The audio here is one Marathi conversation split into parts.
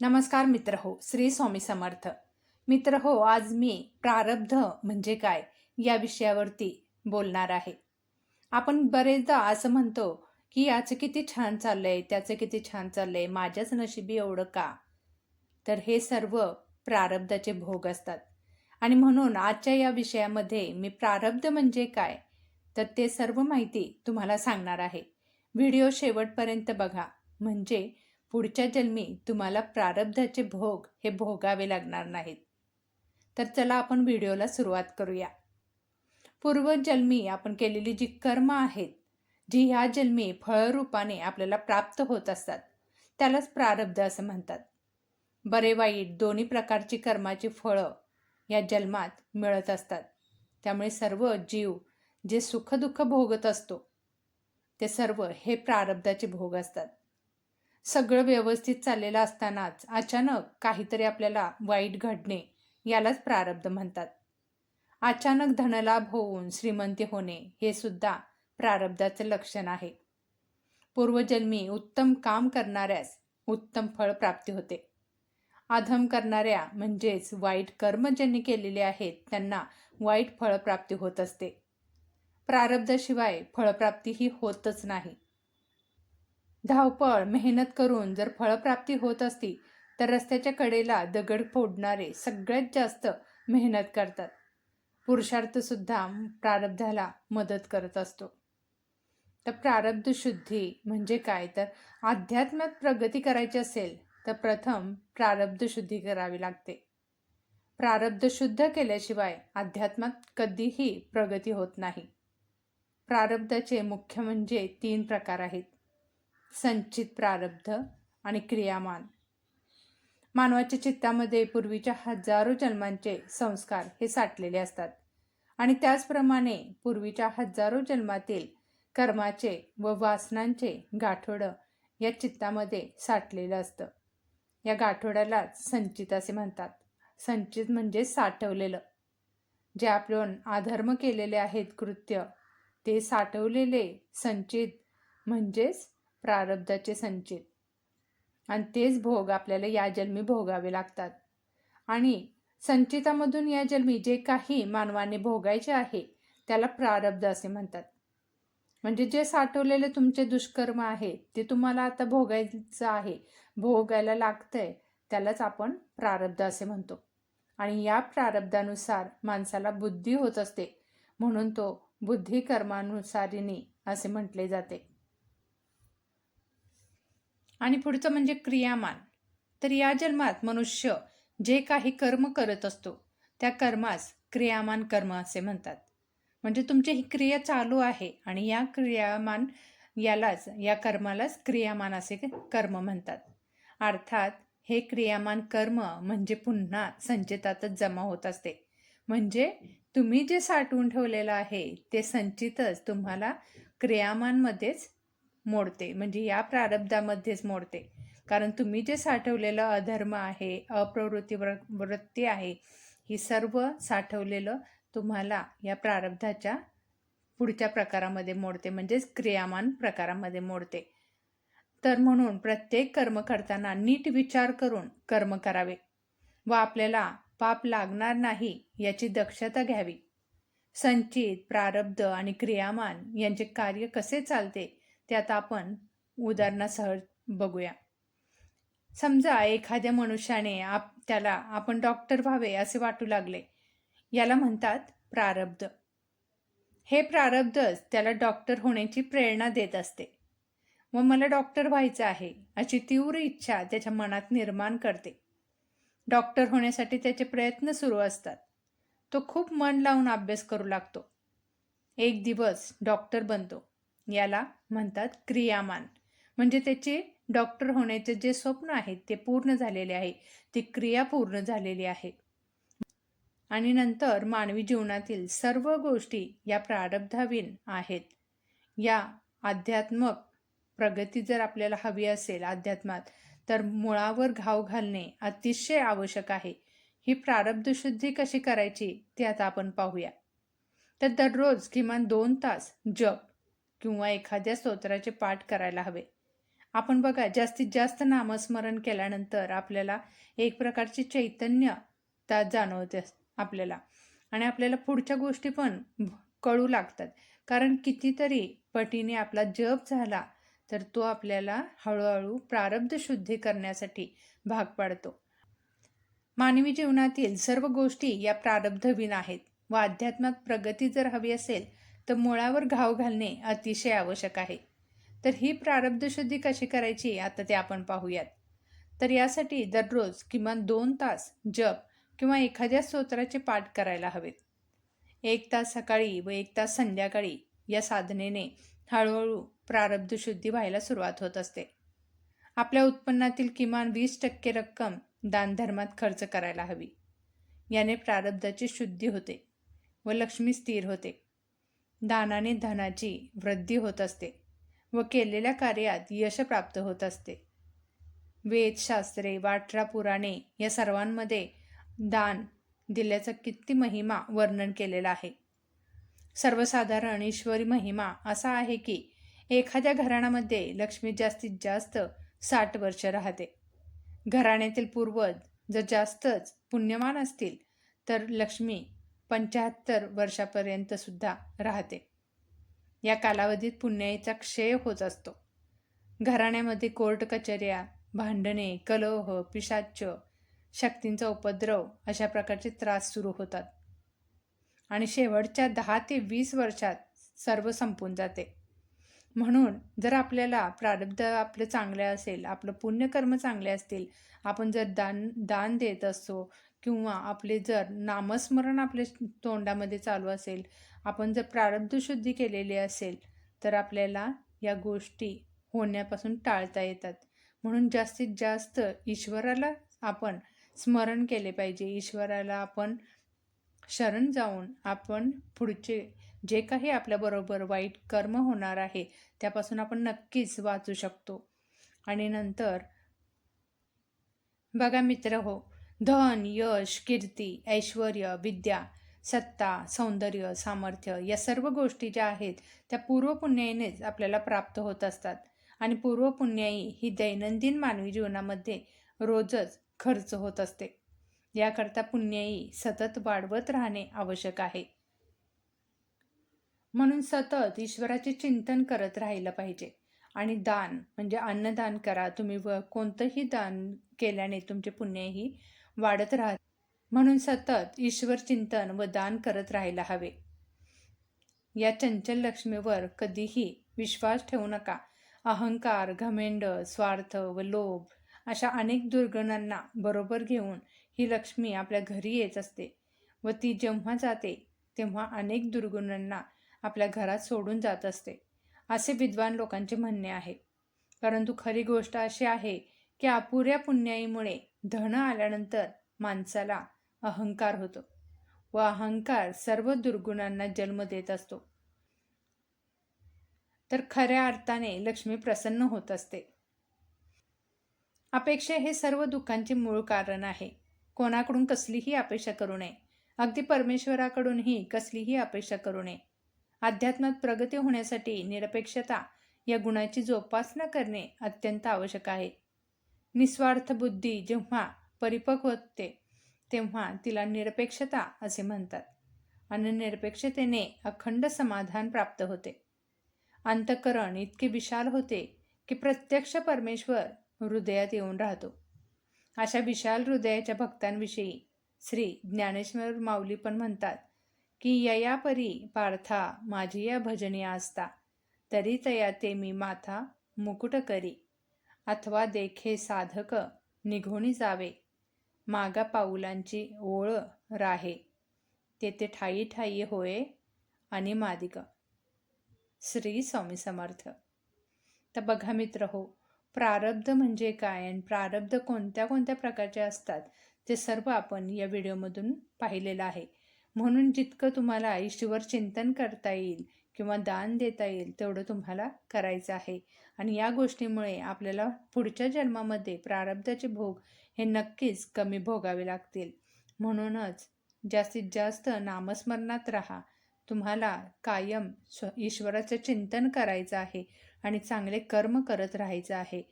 नमस्कार मित्र हो श्री स्वामी समर्थ. मित्र हो आज मी प्रारब्ध म्हणजे काय या विषयावरती बोलणार आहे. आपण बरेचदा असं म्हणतो की याचं किती छान चाललंय त्याचं किती छान चाललंय माझ्याच नशिबी एवढं का? तर हे सर्व प्रारब्धाचे भोग असतात. आणि म्हणून आजच्या या विषयामध्ये मी प्रारब्ध म्हणजे काय? तर ते सर्व माहिती तुम्हाला सांगणार आहे. व्हिडिओ शेवटपर्यंत बघा. म्हणजे पुढच्या जन्मी तुम्हाला प्रारब्धाचे भोग हे भोगावे लागणार नाहीत. तर चला आपण व्हिडिओला सुरुवात करूया. पूर्वजन्मी आपण केलेली जी कर्म आहेत जी ह्या जन्मी फळरूपाने आपल्याला प्राप्त होत असतात त्यालाच प्रारब्ध असं म्हणतात. बरे वाईट दोन्ही प्रकारची कर्माची फळं या जन्मात मिळत असतात. त्यामुळे सर्व जीव जे सुखदुःख भोगत असतो ते सर्व हे प्रारब्धाचे भोग असतात. सगळं व्यवस्थित चाललेलं असतानाच अचानक काहीतरी आपल्याला वाईट घडणे यालाच प्रारब्ध म्हणतात. अचानक धनलाभ होऊन श्रीमंती होणे हे सुद्धा प्रारब्धाचे लक्षण आहे. पूर्वजन्मी उत्तम काम करणाऱ्यास उत्तम फळ प्राप्ती होते. अधम करणाऱ्या म्हणजेच वाईट कर्म ज्यांनी केलेले आहेत त्यांना वाईट फळप्राप्ती होत असते. प्रारब्धाशिवाय फळप्राप्ती ही होतच नाही. धावपळ मेहनत करून जर फळप्राप्ती होत असती तर रस्त्याच्या कडेला दगड फोडणारे सगळ्यात जास्त मेहनत करतात. पुरुषार्थसुद्धा प्रारब्धाला मदत करत असतो. तर प्रारब्ध शुद्धी म्हणजे काय? तर अध्यात्मात प्रगती करायची असेल तर प्रथम प्रारब्ध शुद्धी करावी लागते. प्रारब्ध शुद्ध केल्याशिवाय अध्यात्मात कधीही प्रगती होत नाही. प्रारब्धाचे मुख्य म्हणजे तीन प्रकार आहेत. संचित प्रारब्ध आणि क्रियामान. मानवाच्या चित्तामध्ये पूर्वीच्या हजारो जन्मांचे संस्कार हे साठलेले असतात आणि त्याचप्रमाणे पूर्वीच्या हजारो जन्मातील कर्माचे व वासनांचे गाठोडं या चित्तामध्ये साठलेलं असतं. या गाठोड्यालाच संचित असे म्हणतात. संचित म्हणजे साठवलेलं. जे आपण अधर्म केलेले आहेत कृत्य ते साठवलेले संचित म्हणजेच प्रारब्धाचे संचित आणि तेच भोग आपल्याला या जन्मी भोगावे लागतात. आणि संचितामधून या जन्मी जे काही मानवाने भोगायचे आहे त्याला प्रारब्ध असे म्हणतात. म्हणजे जे साठवलेले तुमचे दुष्कर्म आहेत ते तुम्हाला आता भोगायचं आहे भोगायला लागतंय त्यालाच आपण प्रारब्ध असे म्हणतो. आणि या प्रारब्धानुसार माणसाला बुद्धी होत असते म्हणून तो बुद्धी कर्मानुसारीने असे म्हटले जाते. आणि पुढचं म्हणजे क्रियामान. तर या जन्मात मनुष्य जे काही कर्म करत असतो त्या कर्मास क्रियामान कर्म असे म्हणतात. म्हणजे तुमची ही क्रिया चालू आहे आणि या क्रियामान यालाच या कर्मालाच क्रियामान असे कर्म म्हणतात. अर्थात हे क्रियामान कर्म म्हणजे पुन्हा संचितातच जमा होत असते. म्हणजे तुम्ही जे साठवून ठेवलेलं आहे ते संचितच तुम्हाला क्रियामानमध्येच मोडते म्हणजे या प्रारब्धामध्येच मोडते. कारण तुम्ही जे साठवलेलं अधर्म आहे अप्रवृत्ती वृत्ती आहे ही सर्व साठवलेलं तुम्हाला या प्रारब्धाच्या पुढच्या प्रकारामध्ये मोडते म्हणजेच क्रियामान प्रकारामध्ये मोडते. तर म्हणून प्रत्येक कर्म करताना नीट विचार करून कर्म करावे व आपल्याला पाप लागणार नाही याची दक्षता घ्यावी. संचित प्रारब्ध आणि क्रियामान यांचे कार्य कसे चालते ते आता आपण उदाहरणासह बघूया. समजा एखाद्या मनुष्याने आप त्याला आपण डॉक्टर व्हावे असे वाटू लागले. याला म्हणतात प्रारब्ध. हे प्रारब्धच त्याला डॉक्टर होण्याची प्रेरणा देत असते. व मला डॉक्टर व्हायचं आहे अशी तीव्र इच्छा त्याच्या मनात निर्माण करते. डॉक्टर होण्यासाठी त्याचे प्रयत्न सुरू असतात. तो खूप मन लावून अभ्यास करू लागतो. एक दिवस डॉक्टर बनतो. याला म्हणतात क्रियामान. म्हणजे त्याचे डॉक्टर होण्याचे जे स्वप्न आहेत ते पूर्ण झालेले आहे. ती क्रिया पूर्ण झालेली आहे. आणि नंतर मानवी जीवनातील सर्व गोष्टी या प्रारब्धावीन आहेत. या आध्यात्मक प्रगती जर आपल्याला हवी असेल अध्यात्मात तर मुळावर घाव घालणे अतिशय आवश्यक आहे. ही प्रारब्धशुद्धी कशी करायची ते आता आपण पाहूया. तर दररोज किमान दोन तास जप किंवा एखाद्या स्तोत्राचे पाठ करायला हवे. आपण बघा जास्तीत जास्त नामस्मरण केल्यानंतर आपल्याला एक प्रकारचे चैतन्य त्यात जाणवते आपल्याला. आणि आपल्याला पुढच्या गोष्टी पण कळू लागतात. कारण कितीतरी पटीने आपला जप झाला तर तो आपल्याला हळूहळू प्रारब्ध शुद्धी करण्यासाठी भाग पाडतो. मानवी जीवनातील सर्व गोष्टी या प्रारब्धविन आहेत. व अध्यात्मात प्रगती जर हवी असेल तर मुळावर घाव घालणे अतिशय आवश्यक आहे. तर ही प्रारब्ध शुद्धी कशी करायची आता ते आपण पाहूयात. तर यासाठी दररोज किमान दोन तास जप किंवा एखाद्या स्तोत्राचे पाठ करायला हवेत. एक तास सकाळी व एक तास संध्याकाळी या साधनेने हळूहळू प्रारब्ध शुद्धी व्हायला सुरुवात होत असते. आपल्या उत्पन्नातील किमान वीस टक्के रक्कम दानधर्मात खर्च करायला हवी. याने प्रारब्धाची शुद्धी होते व लक्ष्मी स्थिर होते. दानाने धनाची वृद्धी होत असते व केलेल्या कार्यात यश प्राप्त होत असते. वेदशास्त्रे वाटरा पुराणे या सर्वांमध्ये दान दिल्याचा किती महिमा वर्णन केलेला आहे. सर्वसाधारण ईश्वरी महिमा असा आहे की एखाद्या घराण्यामध्ये लक्ष्मी जास्तीत जास्त साठ वर्ष राहते. घराण्यातील पूर्वज जर जास्तच पुण्यमान असतील तर लक्ष्मी पंच्याहत्तर वर्षापर्यंत सुद्धा राहते. या कालावधीत पुण्याईचा क्षय होत असतो. घराण्यामध्ये कोर्ट कचऱ्या भांडणे कलोह पिशाच शक्तींचा उपद्रव अशा प्रकारचे त्रास सुरू होतात. आणि शेवटच्या दहा ते वीस वर्षात सर्व संपून जाते. म्हणून जर आपल्याला प्रारब्ध आपलं चांगले असेल आपलं पुण्यकर्म चांगले असतील आपण जर दान दान देत असतो किंवा आपले जर नामस्मरण आपल्या तोंडामध्ये चालू असेल आपण जर प्रारब्ध शुद्धी केलेली असेल तर आपल्याला या गोष्टी होण्यापासून टाळता येतात. म्हणून जास्तीत जास्त ईश्वराला आपण स्मरण केले पाहिजे. ईश्वराला आपण शरण जाऊन आपण पुढचे जे काही आपल्याबरोबर वाईट कर्म होणार आहे त्यापासून आपण नक्कीच वाचू शकतो. आणि नंतर बघा मित्र हो धन यश कीर्ती ऐश्वर विद्या सत्ता सौंदर्य सामर्थ्य या सर्व गोष्टी ज्या आहेत त्या पूर्वपुण्याईनेच आपल्याला प्राप्त होत असतात. आणि पूर्वपुण्याई ही दैनंदिन मानवी जीवनामध्ये रोजच खर्च होत असते. याकरता पुण्याई सतत वाढवत राहणे आवश्यक आहे. म्हणून सतत ईश्वराचे चिंतन करत राहिलं पाहिजे. आणि दान म्हणजे अन्नदान करा. तुम्ही व कोणतंही दान केल्याने तुमचे पुण्यही वाढत राहत. म्हणून सतत ईश्वर चिंतन व दान करत राहायला हवे. या चंचल लक्ष्मीवर कधीही विश्वास ठेवू नका. अहंकार घमेंड स्वार्थ व लोभ अशा अनेक दुर्गुणांना बरोबर घेऊन ही लक्ष्मी आपल्या घरी येत असते व ती जेव्हा जाते तेव्हा अनेक दुर्गुणांना आपल्या घरात सोडून जात असते असे विद्वान लोकांचे म्हणणे आहे. परंतु खरी गोष्ट अशी आहे की अपुऱ्या पुण्याईमुळे धन आल्यानंतर माणसाला अहंकार होतो व अहंकार सर्व दुर्गुणांना जन्म देत असतो. तर खऱ्या अर्थाने लक्ष्मी प्रसन्न होत असते. अपेक्षा हे सर्व दुःखांचे मूळ कारण आहे. कोणाकडून कसलीही अपेक्षा करू नये. अगदी परमेश्वराकडूनही कसलीही अपेक्षा करू नये. अध्यात्मात प्रगती होण्यासाठी निरपेक्षता या गुणाची जोपासना करणे अत्यंत आवश्यक आहे. निस्वार्थ बुद्धी जेव्हा परिपक्व होते तेव्हा तिला निरपेक्षता असे म्हणतात आणि निरपेक्षतेने अखंड समाधान प्राप्त होते. अंतकरण इतके विशाल होते की प्रत्यक्ष परमेश्वर हृदयात येऊन राहतो. अशा विशाल हृदयाच्या भक्तांविषयी श्री ज्ञानेश्वर माऊली पण म्हणतात की ययापरी पार्था माझी या भजनी असता तरी तया ते मी माथा मुकुट करी. अथवा देखे साधक निघोणी जावे. मागा पाऊलांची ओळ राहे. तेथे ठाई ठाई होय आणि मादिक. श्री स्वामी समर्थ. तर बघा मित्र हो प्रारब्ध म्हणजे काय आणि प्रारब्ध कोणत्या कोणत्या प्रकारचे असतात ते सर्व आपण या व्हिडिओमधून पाहिलेलं आहे. म्हणून जितकं तुम्हाला ईश्वर चिंतन करता येईल किंवा दान देता येईल तेवढं तुम्हाला करायचं आहे. आणि या गोष्टीमुळे आपल्याला पुढच्या जन्मामध्ये प्रारब्धाचे भोग हे नक्कीच कमी भोगावे लागतील. म्हणूनच जास्तीत जास्त नामस्मरणात राहा. तुम्हाला कायम स्व ईश्वराचं चिंतन करायचं आहे आणि चांगले कर्म करत राहायचं आहे.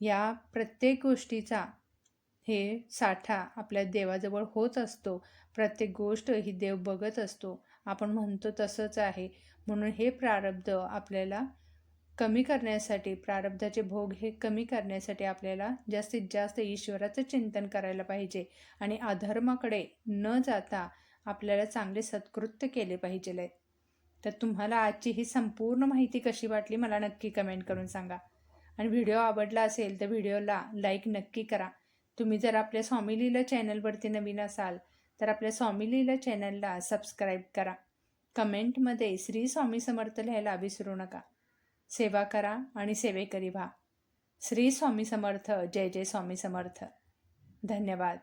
या प्रत्येक गोष्टीचा हे साठा आपल्या देवाजवळ होत असतो. प्रत्येक गोष्ट ही देव बघत असतो. आपण म्हणतो तसंच आहे. म्हणून हे प्रारब्ध आपल्याला कमी करण्यासाठी प्रारब्धाचे भोग हे कमी करण्यासाठी आपल्याला जास्तीत जास्त ईश्वराचं चिंतन करायला पाहिजे आणि अधर्माकडे न जाता आपल्याला चांगले सत्कृत्य केले पाहिजे तर तुम्हाला आजची ही संपूर्ण माहिती कशी वाटली मला नक्की कमेंट करून सांगा. आणि व्हिडिओ आवडला असेल तर व्हिडिओला लाईक नक्की करा. तुम्ही जर आपल्या स्वामी लीला चॅनलवरती नवीन असाल तर आपल्या स्वामी लीला चॅनलला सबस्क्राईब करा. कमेंटमध्ये श्री स्वामी समर्थ लिहायला विसरू नका. सेवा करा आणि सेवेकरी व्हा. श्री स्वामी समर्थ जय जय स्वामी समर्थ. धन्यवाद.